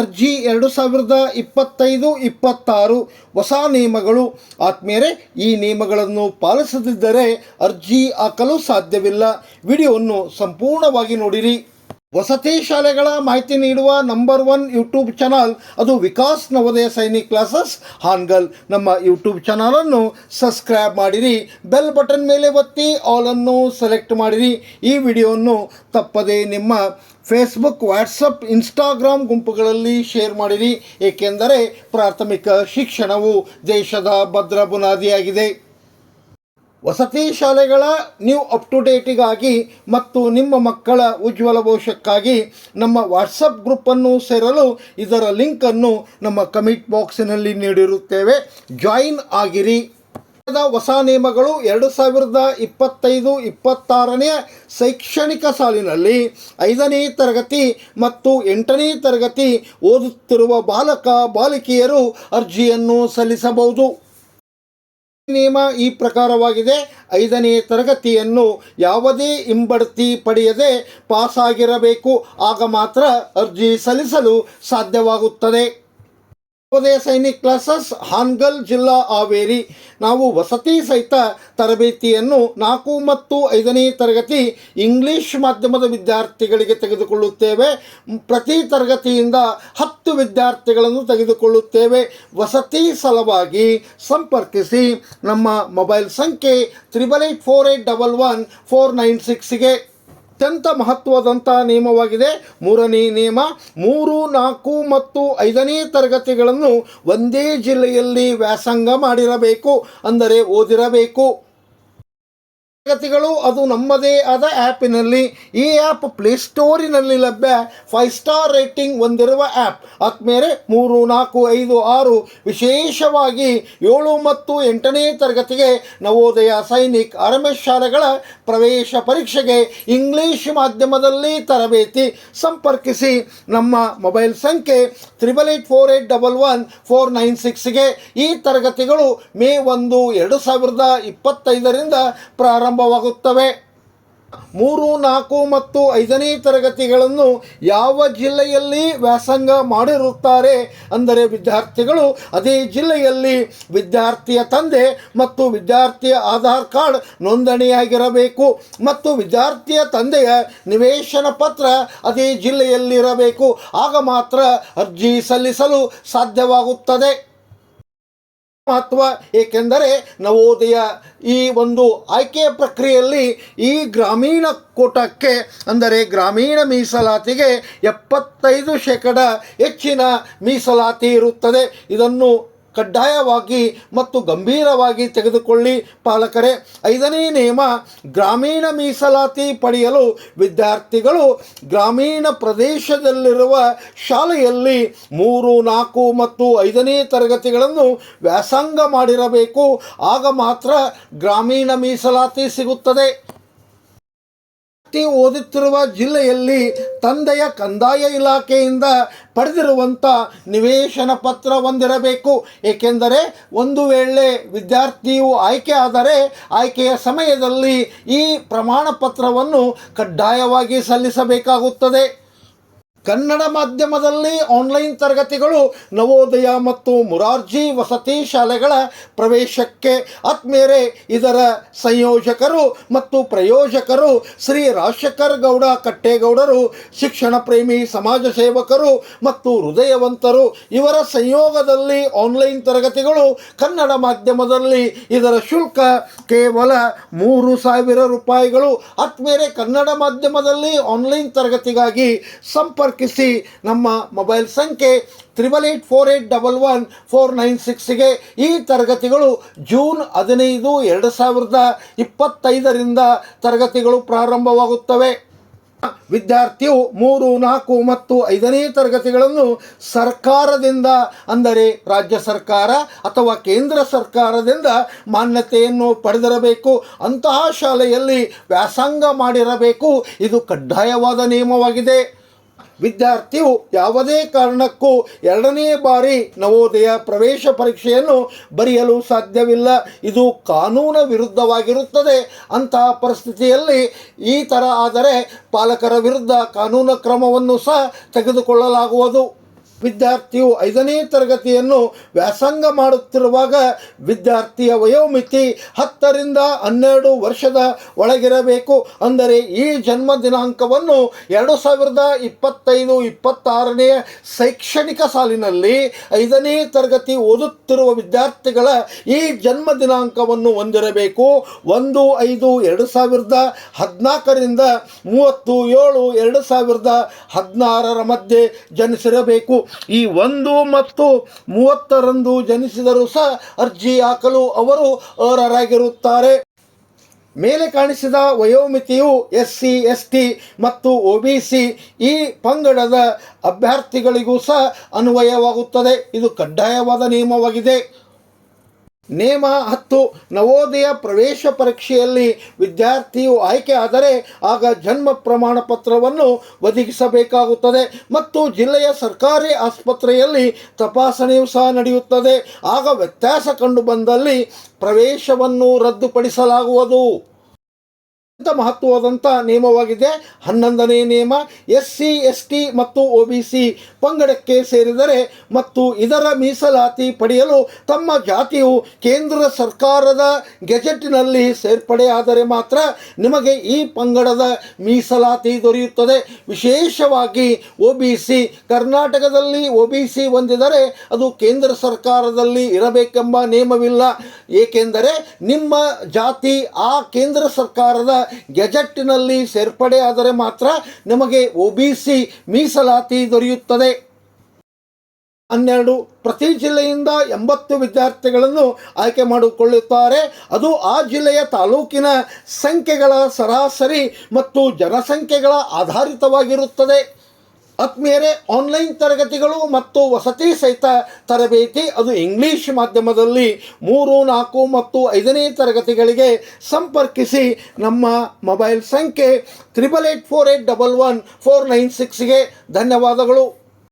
ಅರ್ಜಿ ಎರಡು ಸಾವಿರದ ಇಪ್ಪತ್ತೈದು, ಇಪ್ಪತ್ತಾರು ಹೊಸ ನಿಯಮಗಳು. ಆತ್ಮೇರೆ ಈ ನಿಯಮಗಳನ್ನು ಪಾಲಿಸದಿದ್ದರೆ ಅರ್ಜಿ ಹಾಕಲು ಸಾಧ್ಯವಿಲ್ಲ. ವಿಡಿಯೋವನ್ನು ಸಂಪೂರ್ಣವಾಗಿ ನೋಡಿರಿ. ವಸತಿ ಶಾಲೆಗಳ ಮಾಹಿತಿ ನೀಡುವ ನಂಬರ್ ಒನ್ ಯೂಟ್ಯೂಬ್ ಚಾನಲ್. ಅದು ವಿಕಾಸ್ ನವೋದಯ ಸೈನಿಕ್ ಕ್ಲಾಸಸ್. ಹಾನ್ಗಲ್, ನಮ್ಮ ಯೂಟ್ಯೂಬ್ ಚಾನಲನ್ನು ಸಬ್ಸ್ಕ್ರೈಬ್ ಮಾಡಿರಿ. ಬೆಲ್ ಬಟನ್ ಮೇಲೆ ಒತ್ತಿ ಆಲನ್ನು ಸೆಲೆಕ್ಟ್ ಮಾಡಿರಿ. ಈ ವಿಡಿಯೋವನ್ನು ತಪ್ಪದೇ ನಿಮ್ಮ ಫೇಸ್ಬುಕ್, ವಾಟ್ಸಪ್, ಇನ್ಸ್ಟಾಗ್ರಾಮ್ ಗುಂಪುಗಳಲ್ಲಿ ಶೇರ್ ಮಾಡಿರಿ. ಏಕೆಂದರೆ ಪ್ರಾಥಮಿಕ ಶಿಕ್ಷಣವು ದೇಶದ ಭದ್ರ ಬುನಾದಿಯಾಗಿದೆ. ವಸತಿ ಶಾಲೆಗಳ ನ್ಯೂ ಅಪ್ ಟು ಡೇಟಿಗಾಗಿ ಮತ್ತು ನಿಮ್ಮ ಮಕ್ಕಳ ಉಜ್ವಲ ಭವಿಷ್ಯಕ್ಕಾಗಿ ನಮ್ಮ ವಾಟ್ಸಪ್ ಗ್ರೂಪನ್ನು ಸೇರಲು ಇದರ ಲಿಂಕನ್ನು ನಮ್ಮ ಕಮಿಟ್ ಬಾಕ್ಸಿನಲ್ಲಿ ನೀಡಿರುತ್ತೇವೆ. ಜಾಯಿನ್ ಆಗಿರಿ. ಹೊಸ ನಿಯಮಗಳು ಎರಡು ಸಾವಿರದ ಇಪ್ಪತ್ತೈದು ಇಪ್ಪತ್ತಾರನೆಯ ಶೈಕ್ಷಣಿಕ ಸಾಲಿನಲ್ಲಿ ಐದನೇ ತರಗತಿ ಮತ್ತು ಎಂಟನೇ ತರಗತಿ ಓದುತ್ತಿರುವ ಬಾಲಕ, ಬಾಲಕಿಯರು ಅರ್ಜಿಯನ್ನು ಸಲ್ಲಿಸಬಹುದು. ನಿಯಮ ಈ ಪ್ರಕಾರವಾಗಿದೆ. ಐದನೇ ತರಗತಿಯನ್ನು ಯಾವುದೇ ಹಿಂಬಡ್ತಿ ಪಡೆಯದೆ ಪಾಸಾಗಿರಬೇಕು. ಆಗ ಮಾತ್ರ ಅರ್ಜಿ ಸಲ್ಲಿಸಲು ಸಾಧ್ಯವಾಗುತ್ತದೆ. ನವೋದಯ ಸೈನಿಕ್ ಕ್ಲಾಸಸ್, ಹಾನ್ಗಲ್ ಜಿಲ್ಲಾ ಹಾವೇರಿ. ನಾವು ವಸತಿ ಸಹಿತ ತರಬೇತಿಯನ್ನು ನಾಲ್ಕು ಮತ್ತು ಐದನೇ ತರಗತಿ ಇಂಗ್ಲಿಷ್ ಮಾಧ್ಯಮದ ವಿದ್ಯಾರ್ಥಿಗಳಿಗೆ ತೆಗೆದುಕೊಳ್ಳುತ್ತೇವೆ. ಪ್ರತಿ ತರಗತಿಯಿಂದ ಹತ್ತು ವಿದ್ಯಾರ್ಥಿಗಳನ್ನು ತೆಗೆದುಕೊಳ್ಳುತ್ತೇವೆ. ವಸತಿ ಸಲುವಾಗಿ ಸಂಪರ್ಕಿಸಿ ನಮ್ಮ ಮೊಬೈಲ್ ಸಂಖ್ಯೆ triple eight four eight double one four nine ಸಿಕ್ಸ್ಗೆ ಅತ್ಯಂತ ಮಹತ್ವದಂಥ ನಿಯಮವಾಗಿದೆ. ಮೂರನೇ ನಿಯಮ, ಮೂರು, ನಾಲ್ಕು ಮತ್ತು ಐದನೇ ತರಗತಿಗಳನ್ನು ಒಂದೇ ಜಿಲ್ಲೆಯಲ್ಲಿ ವ್ಯಾಸಂಗ ಮಾಡಿರಬೇಕು. ಅಂದರೆ ಓದಿರಬೇಕು. ತರಗತಿಗಳು, ಅದು ನಮ್ಮದೇ ಆದ ಆ್ಯಪಿನಲ್ಲಿ ಈ ಆ್ಯಪ್ ಪ್ಲೇಸ್ಟೋರಿನಲ್ಲಿ ಲಭ್ಯ. ಫೈವ್ ಸ್ಟಾರ್ ರೇಟಿಂಗ್ ಹೊಂದಿರುವ ಆ್ಯಪ್ ಆದ್ಮೇಲೆ ಮೂರು, ನಾಲ್ಕು, ಐದು, ಆರು. ವಿಶೇಷವಾಗಿ ಏಳು ಮತ್ತು ಎಂಟನೇ ತರಗತಿಗೆ ನವೋದಯ ಸೈನಿಕ್ ಆರ್ಎಂಎಸ್ ಶಾಲೆಗಳ ಪ್ರವೇಶ ಪರೀಕ್ಷೆಗೆ ಇಂಗ್ಲಿಷ್ ಮಾಧ್ಯಮದಲ್ಲಿ ತರಬೇತಿ ಸಂಪರ್ಕಿಸಿ. ನಮ್ಮ ಮೊಬೈಲ್ ಸಂಖ್ಯೆ triple eight four eight double one four nine ಸಿಕ್ಸ್ಗೆ ಈ ತರಗತಿಗಳು ಮೇ ಒಂದು, ಎರಡು ಸಾವಿರದ ಇಪ್ಪತ್ತೈದರಿಂದ ಪ್ರಾರಂಭವಾಗುತ್ತವೆ. ಮೂರು, ನಾಲ್ಕು ಮತ್ತು ಐದನೇ ತರಗತಿಗಳನ್ನು ಯಾವ ಜಿಲ್ಲೆಯಲ್ಲಿ ವ್ಯಾಸಂಗ ಮಾಡಿರುತ್ತಾರೆ ಅಂದರೆ ವಿದ್ಯಾರ್ಥಿಗಳು, ಅದೇ ಜಿಲ್ಲೆಯಲ್ಲಿ ವಿದ್ಯಾರ್ಥಿಯ ತಂದೆ ಮತ್ತು ವಿದ್ಯಾರ್ಥಿಯ ಆಧಾರ್ ಕಾರ್ಡ್ ನೋಂದಣಿಯಾಗಿರಬೇಕು ಮತ್ತು ವಿದ್ಯಾರ್ಥಿಯ ತಂದೆಯ ನಿವೇಶನ ಪತ್ರ ಅದೇ ಜಿಲ್ಲೆಯಲ್ಲಿರಬೇಕು. ಆಗ ಮಾತ್ರ ಅರ್ಜಿ ಸಲ್ಲಿಸಲು ಸಾಧ್ಯವಾಗುತ್ತದೆ. ಮಹತ್ವ, ಏಕೆಂದರೆ ನವೋದಯ ಈ ಒಂದು ಆಯ್ಕೆ ಪ್ರಕ್ರಿಯೆಯಲ್ಲಿ ಈ ಗ್ರಾಮೀಣ ಕೋಟಕ್ಕೆ, ಅಂದರೆ ಗ್ರಾಮೀಣ ಮೀಸಲಾತಿಗೆ ಎಪ್ಪತ್ತೈದು ಶೇಕಡ ಹೆಚ್ಚಿನ ಮೀಸಲಾತಿ ಇರುತ್ತದೆ. ಇದನ್ನು ಕಡ್ಡಾಯವಾಗಿ ಮತ್ತು ಗಂಭೀರವಾಗಿ ತೆಗೆದುಕೊಳ್ಳಿ ಪಾಲಕರೇ. ಐದನೇ ನಿಯಮ, ಗ್ರಾಮೀಣ ಮೀಸಲಾತಿ ಪಡೆಯಲು ವಿದ್ಯಾರ್ಥಿಗಳು ಗ್ರಾಮೀಣ ಪ್ರದೇಶದಲ್ಲಿರುವ ಶಾಲೆಯಲ್ಲಿ ಮೂರು, ನಾಲ್ಕು ಮತ್ತು ಐದನೇ ತರಗತಿಗಳನ್ನು ವ್ಯಾಸಂಗ ಮಾಡಿರಬೇಕು. ಆಗ ಮಾತ್ರ ಗ್ರಾಮೀಣ ಮೀಸಲಾತಿ ಸಿಗುತ್ತದೆ. ವ್ಯಕ್ತಿ ಓದುತ್ತಿರುವ ಜಿಲ್ಲೆಯಲ್ಲಿ ತಂದೆಯ ಕಂದಾಯ ಇಲಾಖೆಯಿಂದ ಪಡೆದಿರುವಂಥ ನಿವೇಶನ ಪತ್ರ ಹೊಂದಿರಬೇಕು ಏಕೆಂದರೆ ಒಂದು ವೇಳೆ ವಿದ್ಯಾರ್ಥಿಯು ಆಯ್ಕೆ ಆದರೆ ಆಯ್ಕೆಯ ಸಮಯದಲ್ಲಿ ಈ ಪ್ರಮಾಣ ಪತ್ರವನ್ನು ಕಡ್ಡಾಯವಾಗಿ ಸಲ್ಲಿಸಬೇಕಾಗುತ್ತದೆ. ಕನ್ನಡ ಮಾಧ್ಯಮದಲ್ಲಿ ಆನ್ಲೈನ್ ತರಗತಿಗಳು ನವೋದಯ ಮತ್ತು ಮುರಾರ್ಜಿ ವಸತಿ ಶಾಲೆಗಳ ಪ್ರವೇಶಕ್ಕೆ ಆತ್ಮೇರೆ ಇದರ ಸಂಯೋಜಕರು ಮತ್ತು ಪ್ರಯೋಜಕರು ಶ್ರೀ ರಾಜಶೇಖರ್ ಗೌಡ ಕಟ್ಟೇಗೌಡರು, ಶಿಕ್ಷಣ ಪ್ರೇಮಿ, ಸಮಾಜ ಸೇವಕರು ಮತ್ತು ಹೃದಯವಂತರು. ಇವರ ಸಂಯೋಗದಲ್ಲಿ ಆನ್ಲೈನ್ ತರಗತಿಗಳು ಕನ್ನಡ ಮಾಧ್ಯಮದಲ್ಲಿ ಇದರ ಶುಲ್ಕ ಕೇವಲ ಮೂರು ಸಾವಿರ ರೂಪಾಯಿಗಳು. ಆತ್ಮೇರೆ ಕನ್ನಡ ಮಾಧ್ಯಮದಲ್ಲಿ ಆನ್ಲೈನ್ ತರಗತಿಗಾಗಿ ಸಂಪರ್ಕಿಸಿ ನಮ್ಮ ಮೊಬೈಲ್ ಸಂಖ್ಯೆ triple eight four eight double one four nine ಸಿಕ್ಸ್ಗೆ ಈ ತರಗತಿಗಳು ಜೂನ್ ಹದಿನೈದು ಎರಡು ಸಾವಿರದ ಇಪ್ಪತ್ತೈದರಿಂದ ತರಗತಿಗಳು ಪ್ರಾರಂಭವಾಗುತ್ತವೆ. ವಿದ್ಯಾರ್ಥಿಯು ಮೂರು, ನಾಲ್ಕು ಮತ್ತು ಐದನೇ ತರಗತಿಗಳನ್ನು ಸರ್ಕಾರದಿಂದ, ಅಂದರೆ ರಾಜ್ಯ ಸರ್ಕಾರ ಅಥವಾ ಕೇಂದ್ರ ಸರ್ಕಾರದಿಂದ ಮಾನ್ಯತೆಯನ್ನು ಪಡೆದಿರಬೇಕು. ಅಂತಹ ಶಾಲೆಯಲ್ಲಿ ವ್ಯಾಸಂಗ ಮಾಡಿರಬೇಕು. ಇದು ಕಡ್ಡಾಯವಾದ ನಿಯಮವಾಗಿದೆ. ವಿದ್ಯಾರ್ಥಿಯು ಯಾವುದೇ ಕಾರಣಕ್ಕೂ ಎರಡನೇ ಬಾರಿ ನವೋದಯ ಪ್ರವೇಶ ಪರೀಕ್ಷೆಯನ್ನು ಬರೆಯಲು ಸಾಧ್ಯವಿಲ್ಲ. ಇದು ಕಾನೂನ ವಿರುದ್ಧವಾಗಿರುತ್ತದೆ. ಅಂತಹ ಪರಿಸ್ಥಿತಿಯಲ್ಲಿ ಈ ಥರ ಆದರೆ ಪಾಲಕರ ವಿರುದ್ಧ ಕಾನೂನು ಕ್ರಮವನ್ನು ಸಹ ತೆಗೆದುಕೊಳ್ಳಲಾಗುವುದು. ವಿದ್ಯಾರ್ಥಿಯು ಐದನೇ ತರಗತಿಯನ್ನು ವ್ಯಾಸಂಗ ಮಾಡುತ್ತಿರುವಾಗ ವಿದ್ಯಾರ್ಥಿಯ ವಯೋಮಿತಿ ಹತ್ತರಿಂದ ಹನ್ನೆರಡು ವರ್ಷದ ಒಳಗಿರಬೇಕು. ಅಂದರೆ ಈ ಜನ್ಮ ದಿನಾಂಕವನ್ನು ಎರಡು ಸಾವಿರದ ಇಪ್ಪತ್ತೈದು ಇಪ್ಪತ್ತಾರನೆಯ ಶೈಕ್ಷಣಿಕ ಸಾಲಿನಲ್ಲಿ ಐದನೇ ತರಗತಿ ಓದುತ್ತಿರುವ ವಿದ್ಯಾರ್ಥಿಗಳ ಈ ಜನ್ಮ ದಿನಾಂಕವನ್ನು ಹೊಂದಿರಬೇಕು. ಒಂದು ಐದು ಎರಡು ಸಾವಿರದ ಹದಿನಾಲ್ಕರಿಂದ ಮೂವತ್ತು ಏಳು ಎರಡು ಸಾವಿರದ ಹದಿನಾರರ ಮಧ್ಯೆ ಜನಿಸಿರಬೇಕು. ಈ ಒಂದು ಮತ್ತು ಮೂವತ್ತರಂದು ಜನಿಸಿದರೂ ಸಹ ಅರ್ಜಿ ಹಾಕಲು ಅವರು ಅರ್ಹರಾಗಿರುತ್ತಾರೆ. ಮೇಲೆ ಕಾಣಿಸಿದ ವಯೋಮಿತಿಯು ಎಸ್ ಸಿ ಎಸ್ ಟಿ ಮತ್ತು ಒ ಬಿ ಸಿ ಈ ಪಂಗಡದ ಅಭ್ಯರ್ಥಿಗಳಿಗೂ ಸಹ ಅನ್ವಯವಾಗುತ್ತದೆ. ಇದು ಕಡ್ಡಾಯವಾದ ನಿಯಮವಾಗಿದೆ. ನೇಮ ಹತ್ತು ನವೋದಯ ಪ್ರವೇಶ ಪರೀಕ್ಷೆಯಲ್ಲಿ ವಿದ್ಯಾರ್ಥಿಯು ಆಯ್ಕೆ ಆದರೆ ಆಗ ಜನ್ಮ ಪ್ರಮಾಣ ಪತ್ರವನ್ನು ಒದಗಿಸಬೇಕಾಗುತ್ತದೆ ಮತ್ತು ಜಿಲ್ಲೆಯ ಸರ್ಕಾರಿ ಆಸ್ಪತ್ರೆಯಲ್ಲಿ ತಪಾಸಣೆಯೂ ಸಹ ನಡೆಯುತ್ತದೆ. ಆಗ ವ್ಯತ್ಯಾಸ ಕಂಡುಬಂದಲ್ಲಿ ಪ್ರವೇಶವನ್ನು ರದ್ದುಪಡಿಸಲಾಗುವುದು. ಅತ್ಯಂತ ಮಹತ್ವವಾದಂಥ ನಿಯಮವಾಗಿದೆ. ಹನ್ನೊಂದನೇ ನಿಯಮ, ಎಸ್ ಸಿ, ಎಸ್ ಟಿ ಮತ್ತು ಒ ಬಿ ಸಿ ಪಂಗಡಕ್ಕೆ ಸೇರಿದರೆ ಮತ್ತು ಇದರ ಮೀಸಲಾತಿ ಪಡೆಯಲು ತಮ್ಮ ಜಾತಿಯು ಕೇಂದ್ರ ಸರ್ಕಾರದ ಗೆಜೆಟಿನಲ್ಲಿ ಸೇರ್ಪಡೆಯಾದರೆ ಮಾತ್ರ ನಿಮಗೆ ಈ ಪಂಗಡದ ಮೀಸಲಾತಿ ದೊರೆಯುತ್ತದೆ. ವಿಶೇಷವಾಗಿ ಒ ಬಿ ಸಿ, ಕರ್ನಾಟಕದಲ್ಲಿ ಒ ಬಿ ಸಿ ಹೊಂದಿದರೆ ಅದು ಕೇಂದ್ರ ಸರ್ಕಾರದಲ್ಲಿ ಇರಬೇಕೆಂಬ ನಿಯಮವಿಲ್ಲ. ಏಕೆಂದರೆ ನಿಮ್ಮ ಜಾತಿ ಆ ಕೇಂದ್ರ ಸರ್ಕಾರದ ಗೆಜೆಟ್ಟಿನಲ್ಲಿ ಸೇರ್ಪಡೆಯಾದರೆ ಮಾತ್ರ ನಿಮಗೆ ಒ ಬಿ ಸಿ ಮೀಸಲಾತಿ ದೊರೆಯುತ್ತದೆ. ಹನ್ನೆರಡು, ಪ್ರತಿ ಜಿಲ್ಲೆಯಿಂದ ಎಂಬತ್ತು ವಿದ್ಯಾರ್ಥಿಗಳನ್ನು ಆಯ್ಕೆ ಮಾಡಿಕೊಳ್ಳುತ್ತಾರೆ. ಅದು ಆ ಜಿಲ್ಲೆಯ ತಾಲೂಕಿನ ಸಂಖ್ಯೆಗಳ ಸರಾಸರಿ ಮತ್ತು ಜನಸಂಖ್ಯೆಗಳ ಆಧಾರಿತವಾಗಿರುತ್ತದೆ. ಆತ್ಮೀಯರೇ ಆನ್ಲೈನ್ ತರಗತಿಗಳು ಮತ್ತು ವಸತಿ ಸಹಿತ ತರಬೇತಿ, ಅದು ಇಂಗ್ಲೀಷ್ ಮಾಧ್ಯಮದಲ್ಲಿ ಮೂರು, ನಾಲ್ಕು ಮತ್ತು ಐದನೇ ತರಗತಿಗಳಿಗೆ ಸಂಪರ್ಕಿಸಿ ನಮ್ಮ ಮೊಬೈಲ್ ಸಂಖ್ಯೆ triple eight four eight double one four nine ಸಿಕ್ಸ್ಗೆ ಧನ್ಯವಾದಗಳು.